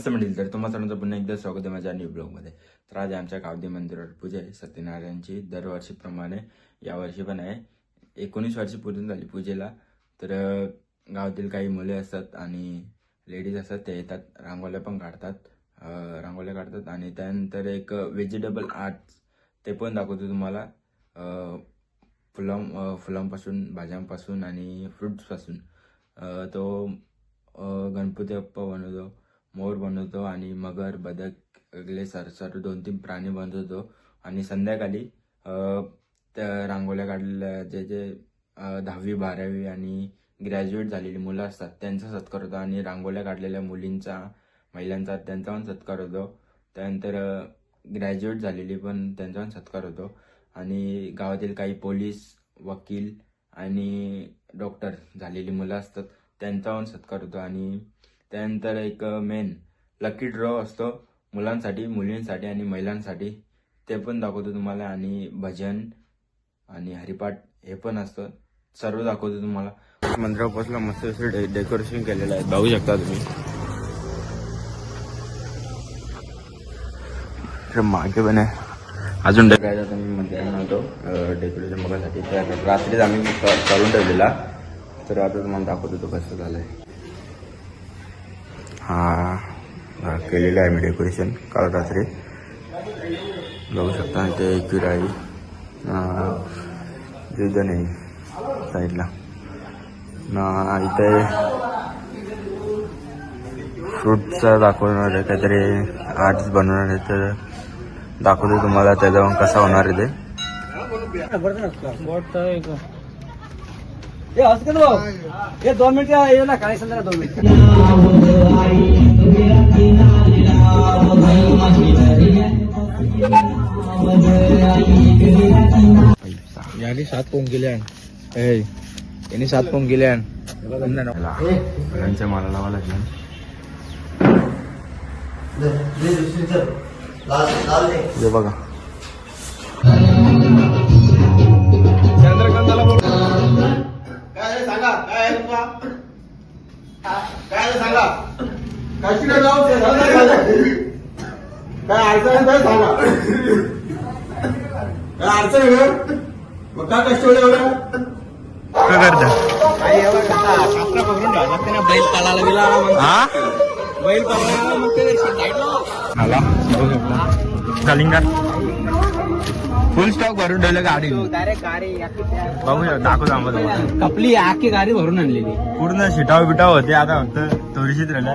नमस्ते म्हणतील तर तुम्हा सर्वांचं पुन्हा एकदा स्वागत आहे माझ्या न्यू ब्लॉगमध्ये तर आज आमच्या गावदी मंदिरावर पूजा आहे. सत्यनारायणची दरवर्षीप्रमाणे यावर्षी पण आहे. एकोणीस वर्षी पूर्ण झाली पूजेला. तर गावातील काही मुले असतात आणि लेडीज असतात ते येतात. रांगोळ्या पण काढतात. रांगोळ्या काढतात आणि त्यानंतर एक व्हेजिटेबल आर्ट ते पण दाखवतो तुम्हाला. फुलां फुलांपासून भाज्यांपासून आणि फ्रुट्सपासून तो गणपती बाप्पा बनवतो. मोर बनवतो आणि मगर बदक वगैरे सर सर दोन तीन प्राणी बनवतो. आणि संध्याकाळी त्या रांगोळ्या काढलेल्या जे जे दहावी बारावी आणि ग्रॅज्युएट झालेली मुलं असतात त्यांचा सत्कार होतो. आणि रांगोळ्या काढलेल्या मुलींचा महिलांचा त्यांचा पण सत्कार होतो. त्यानंतर ग्रॅज्युएट झालेली पण त्यांचा पण सत्कार होतो. आणि गावातील काही पोलीस वकील आणि डॉक्टर झालेली मुलं असतात त्यांचा पण सत्कार होतो. आणि त्यानंतर एक मेन लकी ड्रॉ असतो. मुलांसाठी मुलींसाठी आणि महिलांसाठी. ते पण दाखवतो तुम्हाला. आणि भजन आणि हरिपाठ हे पण असतं. सर्व दाखवतो तुम्हाला. मंदिरावर पोचला मस्त असं डे डेकोरेशन केलेलं आहे. बघू शकता तुम्ही. मागे पण आहे. अजून डेकोरेशन मी मंदिरात नव्हतो डेकोरेशन बघायसाठी तर रात्रीच आम्ही करून ठेवलेला. तर आता तुम्हाला दाखवतो तो कसं झालं आहे हा, केलेलं आहे मी डेकोरेशन काल रात्री. बघू शकता ते एकवीर आहे साईडला. ना इथे फ्रूटचा दाखवणार आहे काहीतरी आर्ट्स बनवणार आहे तर दाखवतो तुम्हाला त्याचा कसा होणार आहे ते. ये हंस के दो ये दोन मिनट ये ना खाने संदर्भ दोन मिनट यानी सात पोंग गेल्या ए यांनी सात पोंग गेल्या फुलांच्या माला लावा लागल्या हे बघा सांगा काय अडचण काय सांगा. काय आहे? मग कष्ट एवढं बैल गेला हा? मग ते फुल स्टॉक भरून ठेवलं गाडी. डायरेक्ट गाडी बघू शकता दाखवतो आम्हाला. आपली आखी गाडी भरून आणलेली. पूर्ण शिटाव बिटाव होते आता फक्त थोडीशीच राहिल्या.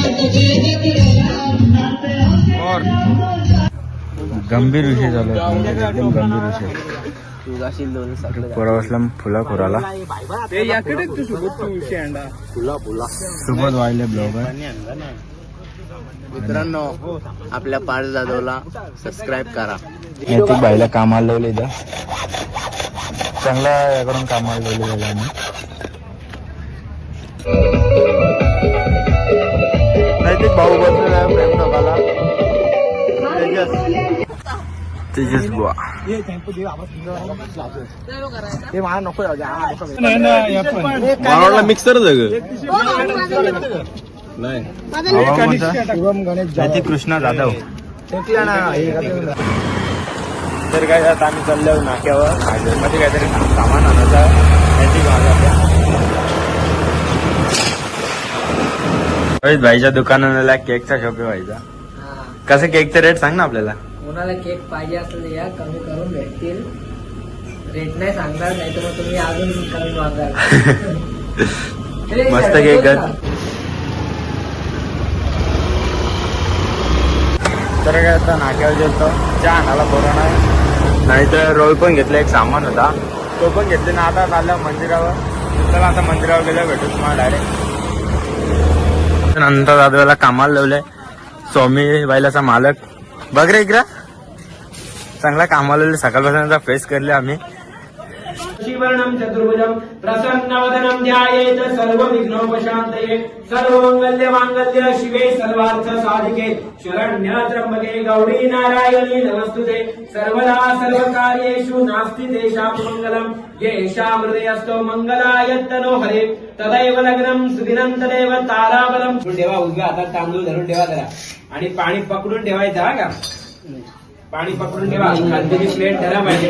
गंभीर विषय चालू आहे एकदम गंभीर विषय. पोरा बसला फुला खोराला ते याकडे तू सोबत वाहिले ब्लॉगर. मित्रांनो आपल्या पार्थ जाधवला सबस्क्राईब करा. नैतिक बाईला कामाला लावले इथं. चांगला याकडून कामाला लावले बाईला आम्ही. नैतिक भाऊ बसलेला आहे प्रेम ठोकाला तेजस बुवा ते मला नको जाऊ मिक्सर नाही कृष्णा जाधव तर काय आता आम्ही चाललो नाक्यावर मध्ये काहीतरी सामान आणायचं त्याची भावाचा भाईच्या दुकानाला केकचा शॉप व्हायचा कसं केकचा रेट सांग ना आपल्याला कोणाला केक पाहिजे असेल तर या कमी करून भेटतील. रेट नाही सांगणार नाही तर मग तुम्ही अजून कमी मागाल. हे मस्त केक. तर काय आता नाक्यावर गेलतो चहा आणायला कोरोना नाही तर रोल पण घेतला एक सामान होता. तो पण घेतले ना आता चाललं मंदिरावर. चला आता मंदिरावर गेलं भेटू तुम्हाला डायरेक्ट नंतर दादाला कामाला लावलंय. स्वामी बाईलाचा मालक. बघ रे इकडं चांगला कामाला सकाळपासून फेस करले आम्ही. शिवर्णम चतुर्भुजम प्रसन्नवदनम ध्यायेत सर्व विघ्नोपशांतये सर्व मंगल्य मांगल्य शिवे सर्वार्थ साधिके शरण्य त्र्यंबके गौरी नारायणी नमस्तुते। सर्वदा सर्व कार्येषु नास्ति तेषां मङ्गलम् येषां हृदयस्थो मङ्गलायत्तनो हरे। तदैव लग्नं सुदिनं तदेव ताराबलम् ठेवा उजव्या हातात तांदूळ धरून ठेवा जरा. आणि पाणी पकडून ठेवायचं हा का? पाणी पकडून ठेवा. खालची प्लेट धरा पाहिजे.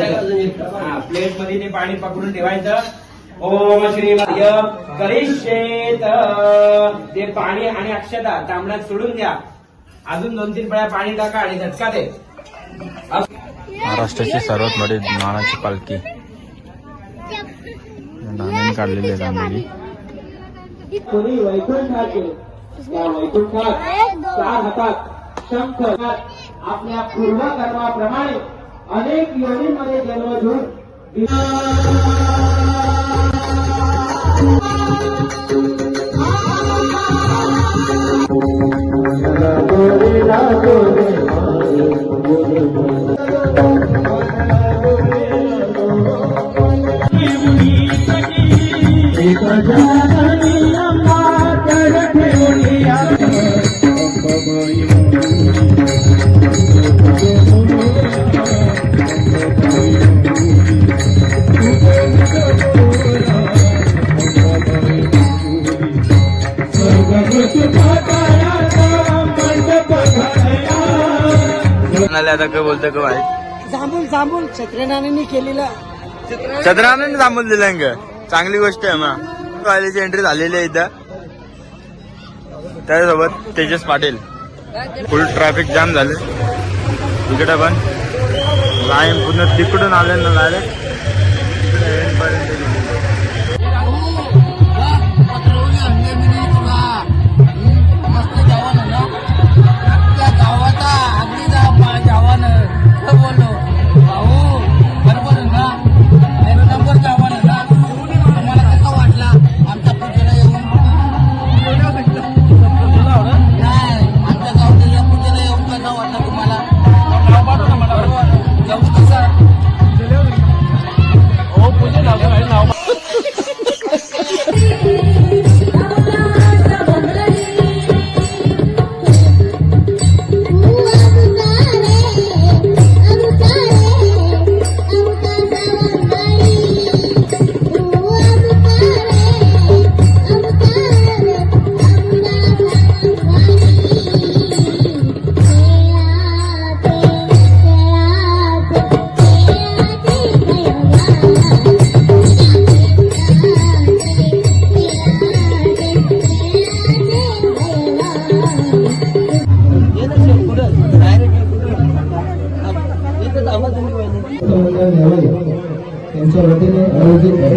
हा प्लेटमध्ये ते पाणी पकडून ठेवायचं. ओम श्री य करिष्येत. ते पाणी आणि अक्षता तांबड्यात सोडून द्या. अजून दोन तीन पळ्या पाणी टाका आणि झटका दे. महाराष्ट्राची सर्वात मोठी मानाची पालखी. काढलेली आहे वैकुंठाचे त्या वैकुंठात चार हातात शंख आपल्या पूर्वकर्माप्रमाणे अनेक योनीमध्ये जन्म घेऊन आता काय बोलतोय का माहीत? जांभूल जांभूल छत्रेनाने केलेलं. चंद्राने थांबून दिलं ग चांगली गोष्ट आहे मग. कॉलेजची एंट्री झालेली आहे इथं. त्याच्यासोबत Tejas Patil. Full traffic jam झाले. इकडे पण. लाईन पूर्ण तिकडून आले ना डायरेक्ट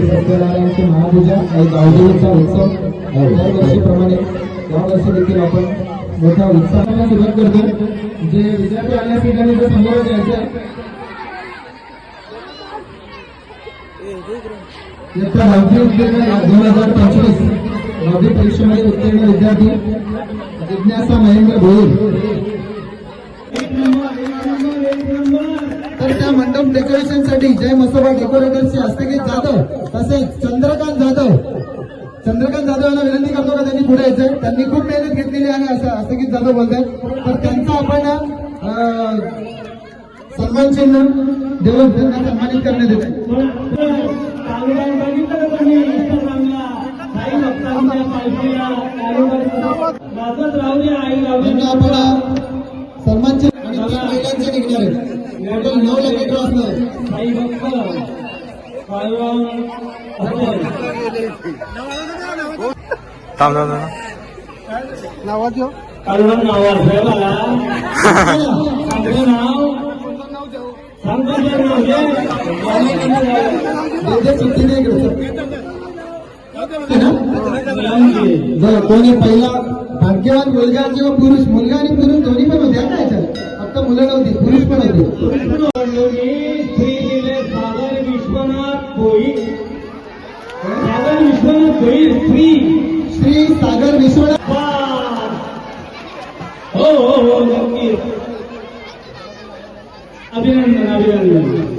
सत्यनारायणची महापूजा आणि गावदेवीचा उत्सव दरवर्षीप्रमाणे यावर्षी देखील आपण मोठ्या उत्साहाने सुरुवात करतो जे विद्यार्थी आल्या ठिकाणी जर समोर द्यायचे इयत्ता उत्तीर्ण दोन हजार पंचवीस दहावी परीक्षेमध्ये उत्तीर्ण विद्यार्थी जिज्ञासा महेंद्र भोईर. एक नंबर तर त्या मंडप डेकोरेशनसाठी जय मसोबा डेकोरेटर्सचे हस्तगीत जाधव तसेच चंद्रकांत जाधव. चंद्रकांत जाधव यांना विनंती करतो का त्यांनी पुढे यायचंय? त्यांनी खूप मेहनत घेतलेली आहे असं हस्तगीत जाधव बोलतायत. तर त्यांचा आपण सन्मान चिन्ह देऊन त्यांना सन्मानित करण्यात येत आहे आपण सन्मान चिन्ह आणि तीन महिलांचे निघणार आहेत. टोटल नऊ लकी ड्रॉ असणार थांब थांब नाव सांगतो सुट्टी नाही घ्यायचं. जर कोणी पहिला भाग्यवान मुलगा किंवा पुरुष मुलगा आणि पुरुष दोन्ही पण होते ना याच्यात फक्त मुलं नव्हती पुरुष पण होते. सागर विश्वनाथ सागर विश्वनाथ भोईर श्री. श्री सागर विश्वनाथ. हो हो हो नक्की. अभिनंदन अभिनंदन.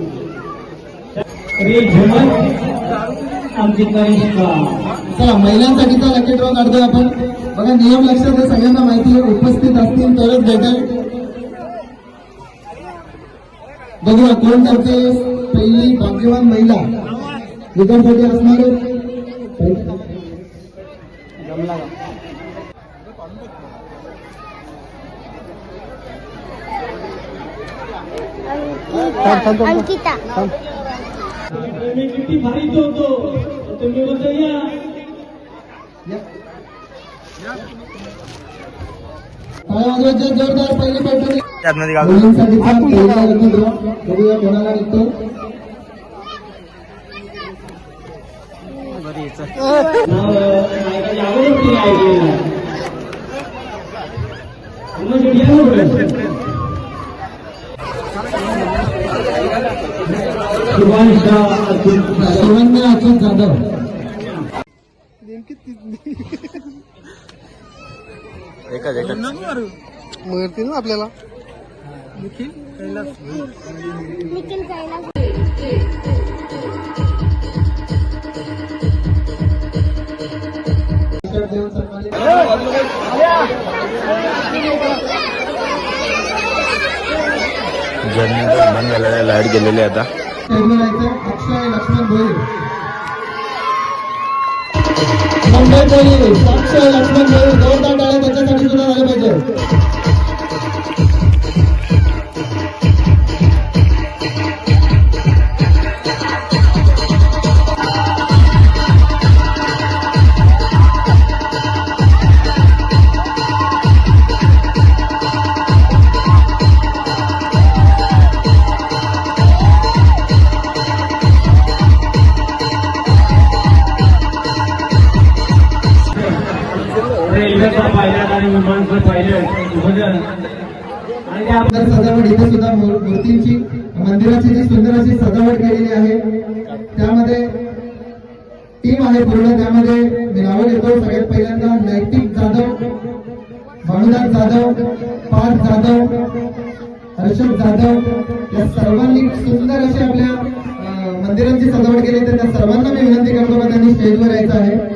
आमची कनिष्का चला महिलांसाठीचा लकी ड्रॉ काढतोय आपण. बघा नियम लक्षात सगळ्यांना माहिती आहे उपस्थित असतील तरच भेटेल. बघूया कोण करते पहिली भाग्यवान महिला. विकासाठी असणार अंकिता. किती भारी होतो तुम्ही बोलतो या. जोरदार पहिली पैठणी त्यातनं घालतो मुलींसाठीचा पहिला लकी ड्रॉ बघूया कोणाला निघतो निखिल कैलास सन्मानित जनरेटर बंद झालेलं लाइट गेलेली आहे आता. अक्षय लक्ष्मण भोईर मुंबई पोलीस अक्षय लक्ष्मण भोईर जोरदार टाळ्या त्याच्यासाठी सुद्धा झाले पाहिजे. त्यामध्ये टीम आहे पूर्ण. त्यामध्ये मी नावं घेतो सगळ्यात पहिल्यांदा नैतिक जाधव भानुदास जाधव पार्थ जाधव हर्षद जाधव या सर्वांनी सुंदर अशी आपल्या मंदिरांची सजावट केली. तर त्या सर्वांना मी विनंती करतो का त्यांनी स्टेजवर यायचं आहे.